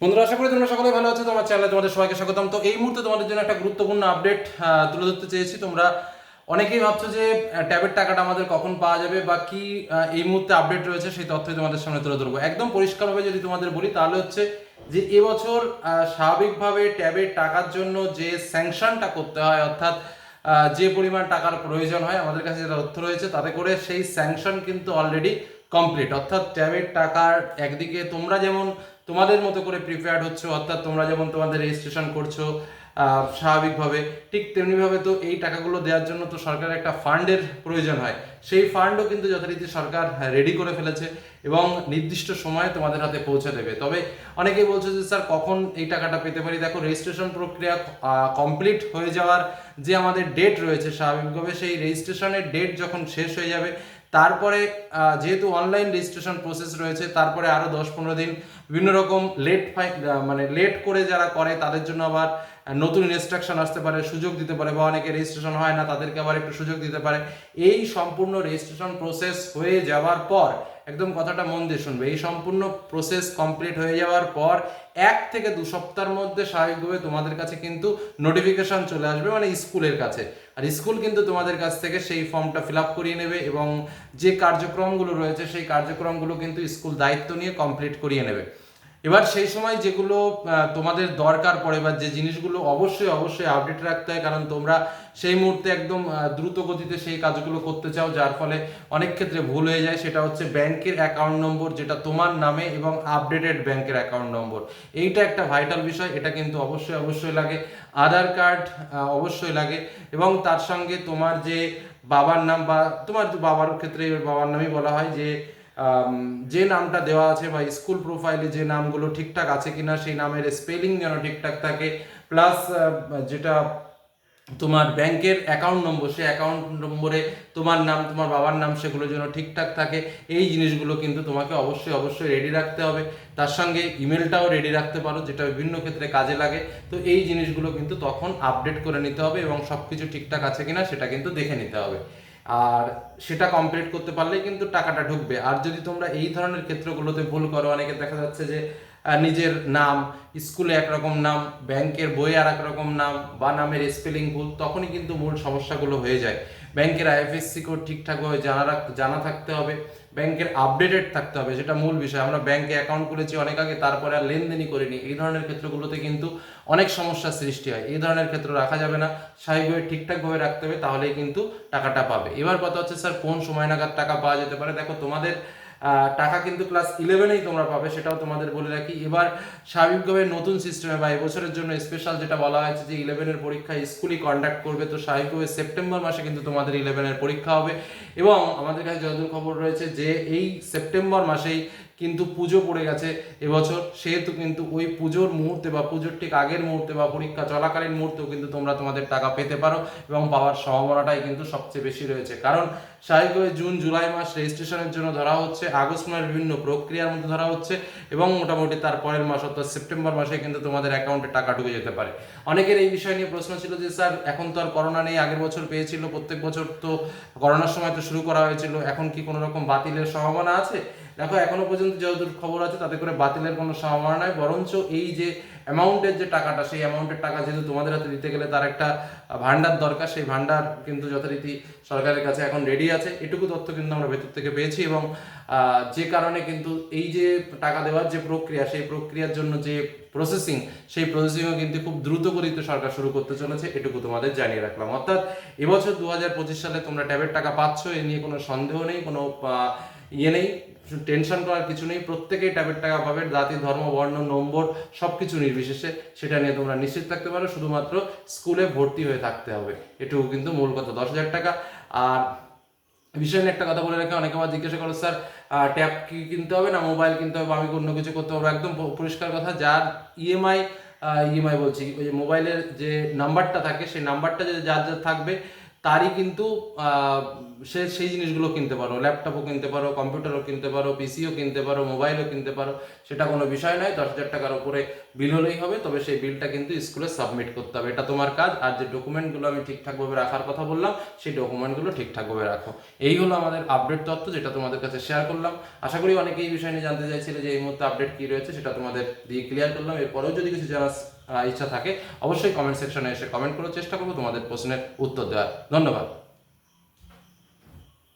বন্ধুরা, আশা করি তোমরা সকলে ভালো আছো, তোমার চ্যানেলে তোমাদের সবাইকে স্বাগতম। তো এই মুহূর্তে তোমাদের জন্য একটা গুরুত্বপূর্ণ আপডেট তুলে ধরতে চেয়েছি। তোমরা অনেকেই ভাবছ যে ট্যাবের টাকাটা আমাদের কখন পাওয়া যাবে বা কি এই মুহূর্তে আপডেট রয়েছে, সেই তথ্যই তোমাদের সামনে তুলে ধরবো। একদম পরিষ্কারভাবে যদি তোমাদের বলি, তাহলে হচ্ছে যে, এবছর স্বাভাবিকভাবে ট্যাবের টাকার জন্য যে স্যাংশনটা করতে হয়, অর্থাৎ যে পরিমাণ টাকার প্রয়োজন হয়, আমাদের কাছে যেটা তথ্য রয়েছে, তাতে করে সেই স্যাংশন কিন্তু অলরেডি কমপ্লিট অর্থাৎ ট্যাবের টাকার একদিকে তোমরা যেমন তোমাদের মতো করে প্রিপেয়ার্ড হচ্ছ, অর্থাৎ তোমরা যেমন তোমাদের রেজিস্ট্রেশন করছ স্বাভাবিকভাবে, ঠিক তেমনিভাবে তো এই টাকাগুলো দেওয়ার জন্য তো সরকারের একটা ফান্ডের প্রয়োজন হয়। সেই ফান্ডও কিন্তু যথারীতি সরকার রেডি করে ফেলেছে এবং নির্দিষ্ট সময়ে তোমাদের হাতে পৌঁছে দেবে। তবে অনেকেই বলছে যে, স্যার, কখন এই টাকাটা পেতে পারি? দেখো রেজিস্ট্রেশন প্রক্রিয়া কমপ্লিট হয়ে যাওয়ার যে আমাদের ডেট রয়েছে, স্বাভাবিকভাবে সেই রেজিস্ট্রেশনের ডেট যখন শেষ হয়ে যাবে তারপরে যেহেতু অনলাইন রেজিস্ট্রেশন প্রসেস রয়েছে, তারপরে আরও দশ পনেরো দিন বিভিন্ন রকম লেট ফাই মানে লেট করে যারা করে, তাদের জন্য আবার নতুন ইনস্ট্রাকশন আসতে পারে, সুযোগ দিতে পারে বা অনেকে রেজিস্ট্রেশন হয় না, তাদেরকে আবার একটু সুযোগ দিতে পারে। এই সম্পূর্ণ রেজিস্ট্রেশন প্রসেস হয়ে যাওয়ার পর, একদম কথাটা মন দিয়ে শুনবে, এই সম্পূর্ণ প্রসেস কমপ্লিট হয়ে যাওয়ার পর, এক থেকে দু সপ্তাহের মধ্যে স্বাভাবিকভাবে তোমাদের কাছে কিন্তু নোটিফিকেশন চলে আসবে মানে স্কুলের কাছে। আর স্কুল কিন্তু তোমাদের কাছ থেকে সেই ফর্মটা ফিল আপ করিয়ে নেবে এবং যে কার্যক্রমগুলো রয়েছে, সেই কার্যক্রমগুলো কিন্তু স্কুল দায়িত্ব নিয়ে কমপ্লিট করিয়ে নেবে। এবার সেই সময় যেগুলো তোমাদের দরকার পড়ে বা যে জিনিসগুলো অবশ্যই অবশ্যই আপডেট রাখতে হয়, কারণ তোমরা সেই মুহূর্তে একদম দ্রুত গতিতে সেই কাজগুলো করতে চাও, যার ফলে অনেক ক্ষেত্রে ভুল হয়ে যায়। সেটা হচ্ছে ব্যাংকের অ্যাকাউন্ট নম্বর যেটা তোমার নামে এবং আপডেটেড ব্যাংকের অ্যাকাউন্ট নম্বর এইটা একটা ভাইটাল বিষয়, এটা কিন্তু অবশ্যই অবশ্যই লাগে। আধার কার্ড অবশ্যই লাগে। এবং তার সঙ্গে তোমার যে বাবার নাম বা তোমার বাবার ক্ষেত্রে বাবার নামই বলা হয় যে যে নামটা দেওয়া আছে বা স্কুল প্রোফাইলে যে নামগুলো ঠিকঠাক আছে কিনা সেই নামের স্পেলিং যেন ঠিকঠাক থাকে প্লাস যেটা তোমার ব্যাংকের অ্যাকাউন্ট নম্বর সেই অ্যাকাউন্ট নম্বরে তোমার নাম, তোমার বাবার নাম সেগুলো যেন ঠিকঠাক থাকে, এই জিনিসগুলো কিন্তু তোমাকে অবশ্যই অবশ্যই রেডি রাখতে হবে। তার সঙ্গে ইমেলটাও রেডি রাখতে পারো, যেটা বিভিন্ন ক্ষেত্রে কাজে লাগে। তো এই জিনিসগুলো কিন্তু তখন আপডেট করে নিতে হবে এবং সব কিছু ঠিকঠাক আছে কিনা সেটা কিন্তু দেখে নিতে হবে। আর সেটা কমপ্লিট করতে পারলে কিন্তু টাকাটা ঢুকবে। আর যদি তোমরা এই ধরনের ক্ষেত্রগুলোতে ভুল করো, অনেকে দেখা যাচ্ছে যে নিজের নাম, স্কুলে একরকম নাম ব্যাংকের বইয়ে আর এক রকম নাম বা নামের স্পেলিং ভুল, তখনই কিন্তু মূল সমস্যাগুলো হয়ে যায়। ব্যাংকের আইএফএসসি কোড ঠিকঠাকভাবে জানা জানা থাকতে হবে, ব্যাংকের আপডেটেড থাকতে হবে, যেটা মূল বিষয়। আমরা ব্যাংকে অ্যাকাউন্ট করেছি অনেক আগে, তারপরে আর লেনদেনই করিনি। এই ধরনের ক্ষেত্রগুলোতে কিন্তু অনেক সমস্যার সৃষ্টি হয়। এই ধরনের ক্ষেত্র রাখা যাবে না। স্বাভাবিকভাবে ঠিকঠাকভাবে রাখতে হবে, তাহলেই কিন্তু টাকাটা পাবে। এবার কথা হচ্ছে, স্যার, কোন সময় নাগাদ টাকা পাওয়া যেতে পারে? দেখো, তোমাদের টাকা কিন্তু ক্লাস ইলেভেনেই তোমরা পাবে, সেটাও তোমাদের বলে রাখি। এবার স্বাভাবিকভাবে নতুন সিস্টেমে বা এবছরের জন্য স্পেশাল যেটা বলা হয়েছে যে ইলেভেনের পরীক্ষা স্কুলই কন্ডাক্ট করবে, তো স্বাভাবিকভাবে সেপ্টেম্বর মাসে কিন্তু তোমাদের ইলেভেনের পরীক্ষা হবে। এবং আমাদের কাছে যতদূর খবর রয়েছে যে এই সেপ্টেম্বর মাসেই কিন্তু পুজো পড়ে গেছে এবছর। সেহেতু কিন্তু ওই পুজোর মুহূর্তে বা পুজোর ঠিক আগের মুহূর্তে বা পরীক্ষা চলাকালীন মুহূর্তেও কিন্তু তোমরা তোমাদের টাকা পেতে পারো এবং পাওয়ার সম্ভাবনাটাই কিন্তু সবচেয়ে বেশি রয়েছে। কারণ স্বাভাবিকভাবে জুন, জুলাই মাস রেজিস্ট্রেশনের জন্য ধরা হচ্ছে, আগস্ট মাসের বিভিন্ন প্রক্রিয়ার মধ্যে ধরা হচ্ছে এবং মোটামুটি তার পরের মাস অর্থাৎ সেপ্টেম্বর মাসে কিন্তু তোমাদের অ্যাকাউন্টে টাকা ঢুকে যেতে পারে। অনেকের এই বিষয় নিয়ে প্রশ্ন ছিল যে, স্যার, এখন তো আর করোনা নেই, আগের বছর পেয়েছিল, প্রত্যেক বছর তো করোনার সময় তো শুরু করা হয়েছিল, এখন কি কোনো রকম বাতিলের সম্ভাবনা আছে? দেখো, এখনও পর্যন্ত যতদূর খবর আছে, তাতে করে বাতিলের কোনো সম্ভাবনা নাই। বরঞ্চ এই যে অ্যামাউন্টের যে টাকাটা, সেই অ্যামাউন্টের টাকা যেহেতু তোমাদের হাতে দিতে গেলে তার একটা ভান্ডার দরকার, সেই ভান্ডার কিন্তু যথারীতি সরকারের কাছে এখন রেডি আছে। এটুকু তথ্য কিন্তু আমরা ভেতর থেকে পেয়েছি এবং যে কারণে কিন্তু এই যে টাকা দেওয়ার যে প্রক্রিয়া, সেই প্রক্রিয়ার জন্য যে প্রসেসিং সেই প্রসেসিংও কিন্তু খুব দ্রুত গতিতে সরকার শুরু করতে চলেছে। এটুকু তোমাদের জানিয়ে রাখলাম। অর্থাৎ এবছর দু হাজার পঁচিশ সালে তোমরা ট্যাবের টাকা পাচ্ছ, এ নিয়ে কোনো সন্দেহ নেই, কোনো ইয়ে নেই। টেনশন করার কিছু নেই, প্রত্যেকেই ট্যাবের টাকা পাবে, জাতি, ধর্ম, বর্ণ, নম্বর সব কিছু নির্বিশেষে সেটা নিয়ে তোমরা নিশ্চিত থাকতে পারো, শুধুমাত্র স্কুলে ভর্তি হয়ে থাকতে হবে। এটুকু কিন্তু মূল কথা, দশ হাজার টাকা। আর বিষয় নিয়ে একটা কথা বলে রাখি অনেকে আবার জিজ্ঞাসা করো, স্যার ট্যাব কি কিনতে হবে না মোবাইল কিনতে হবে? আমি অন্য কিছু করতে হবে একদম পরিষ্কার কথা, যার ইএমআই ইএমআই বলছি, ওই মোবাইলের যে নাম্বারটা থাকে, সেই নাম্বারটা যদি যার যার থাকবে তারই কিন্তু সে সেই জিনিসগুলো কিনতে পারো। ল্যাপটপও কিনতে পারো কম্পিউটারও কিনতে পারো পিসিও কিনতে পারো মোবাইলও কিনতে পারো সেটা কোনো বিষয় নয়। দশ হাজার টাকার উপরে বিল হলেই হবে তবে সেই বিলটা কিন্তু স্কুলে সাবমিট করতে হবে। এটা তোমার কাজ। আর যে ডকুমেন্টগুলো আমি ঠিকঠাকভাবে রাখার কথা বললাম সেই ডকুমেন্টগুলো ঠিকঠাকভাবে রাখো। এই হলো আমাদের আপডেট তথ্য যেটা তোমাদের কাছে শেয়ার করলাম। আশা করি অনেকে এই বিষয় নিয়ে জানতে চাইছিলে যে এই মুহূর্তে আপডেট কী রয়েছে সেটা তোমাদের দিয়ে ক্লিয়ার করলাম। এরপরেও যদি কিছু আহ, ইচ্ছা থাকে, অবশ্যই কমেন্ট সেকশনে এসে কমেন্ট করার চেষ্টা করব, তোমাদের প্রশ্নের উত্তর দেওয়ার। ধন্যবাদ।